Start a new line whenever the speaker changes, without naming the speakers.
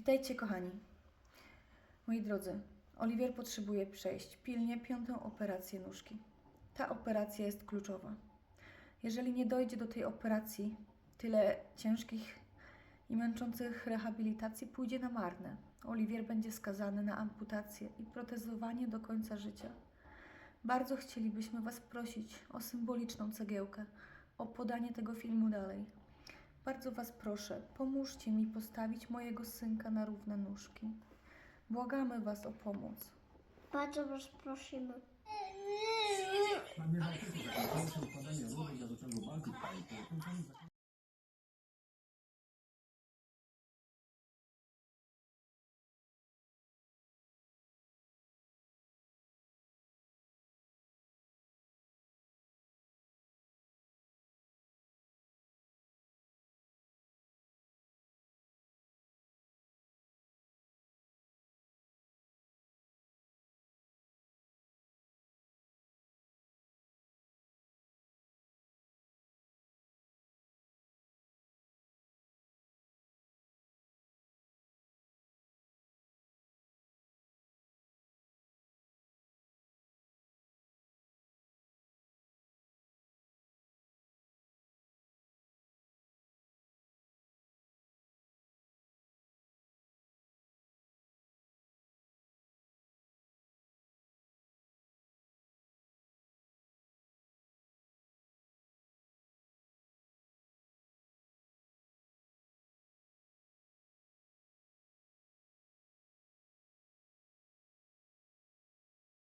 Witajcie, kochani. Moi drodzy, Oliwier potrzebuje przejść pilnie piątą operację nóżki. Ta operacja jest kluczowa. Jeżeli nie dojdzie do tej operacji, tyle ciężkich i męczących rehabilitacji pójdzie na marne. Oliwier będzie skazany na amputację i protezowanie do końca życia. Bardzo chcielibyśmy Was prosić o symboliczną cegiełkę, o podanie tego filmu dalej. Bardzo Was proszę, pomóżcie mi postawić mojego synka na równe nóżki. Błagamy Was o pomoc.
Bardzo was prosimy.
Pamiętajcie,